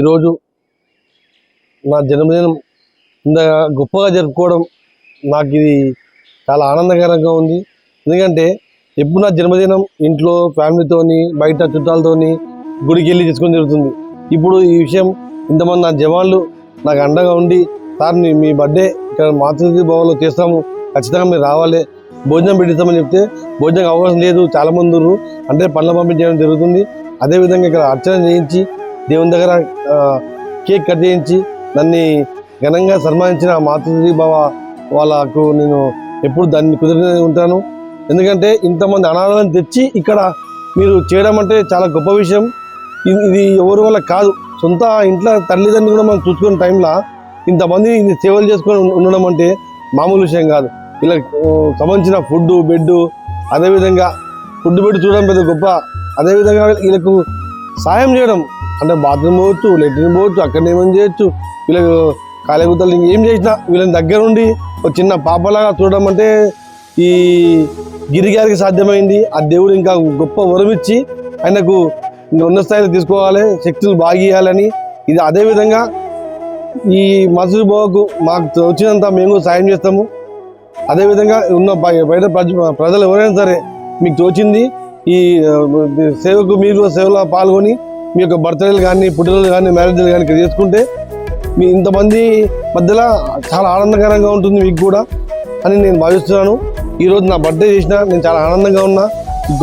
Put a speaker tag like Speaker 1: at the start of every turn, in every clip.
Speaker 1: ఈరోజు నా జన్మదినం ఇంత గొప్పగా జరుపుకోవడం నాకు ఇది చాలా ఆనందకరంగా ఉంది. ఎందుకంటే ఎప్పుడు నా జన్మదినం ఇంట్లో ఫ్యామిలీతోని బయట చుట్టాలతోని గుడికి వెళ్ళి తీసుకొని జరుగుతుంది. ఇప్పుడు ఈ విషయం ఇంతమంది నా జవాన్లు నాకు అండగా ఉండి సార్ మీ బర్త్డే ఇక్కడ మాతృతి భవన్లో చేస్తాము ఖచ్చితంగా మీరు రావాలి భోజనం పెట్టిస్తామని చెప్తే భోజనం అవకాశం లేదు చాలామంది అంటే పనులు పంపించడం చేయడం జరుగుతుంది. అదేవిధంగా ఇక్కడ అర్చన చేయించి దేవుని దగ్గర కేక్ కట్ చేయించి నన్ను ఘనంగా సన్మానించిన మాతృశ్రీ బావ వాళ్ళకు నేను ఎప్పుడు దాన్ని కుదిరి ఉంటాను. ఎందుకంటే ఇంతమంది అనాథాలను తెచ్చి ఇక్కడ మీరు చేయడం అంటే చాలా గొప్ప విషయం. ఇది ఇది ఎవరి వల్ల కాదు. సొంత ఇంట్లో తల్లిదండ్రులు కూడా మనం చూసుకున్న టైంలో ఇంతమంది ఇది సేవలు చేసుకొని ఉండడం అంటే మామూలు విషయం కాదు. ఇలా సంబంధించిన ఫుడ్ బెడ్ అదేవిధంగా ఫుడ్ బెడ్ చూడడం పెద్ద గొప్ప. అదేవిధంగా వీళ్ళకు సాయం చేయడం అంటే బాత్రూమ్ పోవచ్చు లెట్రిన్ పోవచ్చు అక్కడ ఏమని చేయొచ్చు. వీళ్ళకి కాలేగుతలు ఏం చేసినా వీళ్ళని దగ్గర ఉండి ఒక చిన్న పాపలాగా చూడడం అంటే ఈ గిరిగారికి సాధ్యమైంది. ఆ దేవుడు ఇంకా గొప్ప వరం ఇచ్చి ఆయనకు ఉన్న స్థాయిలో తీసుకోవాలి శక్తులు బాగా ఇది అదేవిధంగా ఈ మసూరి బాబుకు మాకు వచ్చినంత మేము సాయం చేస్తాము. అదేవిధంగా ఉన్న బయ- బయట ప్రజ- ప్రజలు ఎవరైనా సరే మీకు తోచింది ఈ సేవకు మీరు సేవలో పాల్గొని మీ యొక్క బర్త్డేలు కానీ పుట్టినరోజులు కానీ మ్యారేజ్లు కానీ ఇక్కడ చేసుకుంటే మీ ఇంతమంది మధ్యలో చాలా ఆనందకరంగా ఉంటుంది మీకు కూడా అని నేను భావిస్తున్నాను. ఈరోజు నా బర్త్డే చేసిన నేను చాలా ఆనందంగా ఉన్నా.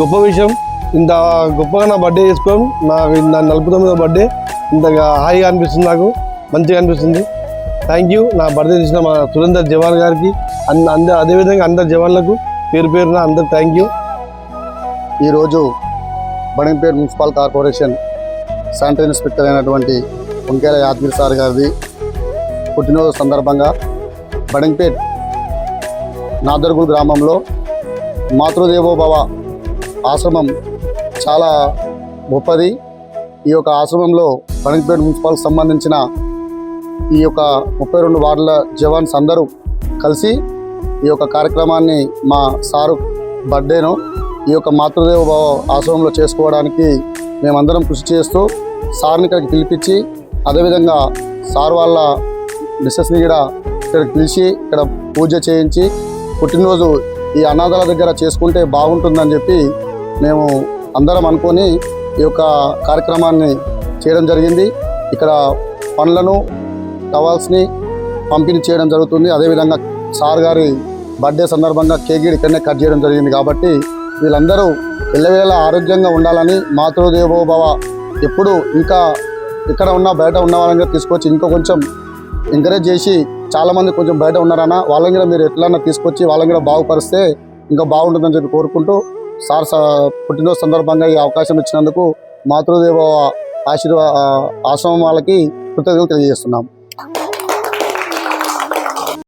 Speaker 1: గొప్ప విషయం. ఇంత గొప్పగా నా బర్త్డే చేసుకోవడం నా నా నలభై తొమ్మిదో బర్త్డే ఇంతగా హాయిగా అనిపిస్తుంది నాకు. మంచిగా అనిపిస్తుంది. థ్యాంక్ యూ నా బర్త్డే చేసిన మా సురేందర్ జవాన్ గారికి అన్న అందరు అదేవిధంగా అందరు జవాన్లకు పేరు పేరున అందరు థ్యాంక్ యూ
Speaker 2: ఈరోజు Badangpet municipal corporation sanitary inspector అయినటువంటి వంకేల యాదగిరి సార్ గారిది పుట్టినరోజు సందర్భంగా బడంపేట్ నాదర్గుల్ గ్రామంలో మాతృదేవోభవ ఆశ్రమం చాలా గొప్పది. ఈ యొక్క ఆశ్రమంలో బడంపేట్ మున్సిపల్కి సంబంధించిన ఈ యొక్క ముప్పై రెండు వార్డుల జవాన్స్ అందరూ కలిసి ఈ యొక్క కార్యక్రమాన్ని మా సారు బర్త్డేను ఈ యొక్క మాతృదేవ భావ ఆశ్రమంలో చేసుకోవడానికి మేమందరం కృషి చేస్తూ సార్ని ఇక్కడికి పిలిపించి అదేవిధంగా సార్ వాళ్ళ మిస్సెస్ని కూడా ఇక్కడికి పిలిచి ఇక్కడ పూజ చేయించి పుట్టినరోజు ఈ అనాథాల దగ్గర చేసుకుంటే బాగుంటుందని చెప్పి మేము అందరం అనుకొని ఈ యొక్క కార్యక్రమాన్ని చేయడం జరిగింది. ఇక్కడ పండ్లను టవాల్స్ని పంపిణీ చేయడం జరుగుతుంది. అదేవిధంగా సార్ గారి బర్త్డే సందర్భంగా కేక్ ఇక్కడనే కట్ చేయడం జరిగింది కాబట్టి వీళ్ళందరూ ఎల్లవేళ ఆరోగ్యంగా ఉండాలని మాతృదేవోభవ. ఎప్పుడు ఇంకా ఇక్కడ ఉన్న బయట ఉన్న వాళ్ళని తీసుకొచ్చి ఇంకా కొంచెం ఎంకరేజ్ చేసి చాలామంది కొంచెం బయట ఉన్నారన్న వాళ్ళని కూడా మీరు ఎట్లన్నా తీసుకొచ్చి వాళ్ళని కూడా బాగుపరిస్తే ఇంకా బాగుంటుందని చెప్పి కోరుకుంటూ సార్ స- పుట్టినరోజు సందర్భంగా ఈ అవకాశం ఇచ్చినందుకు మాతృదేవ ఆశీర్వా ఆశ్రమం వాళ్ళకి కృతజ్ఞతలు తెలియజేస్తున్నాం.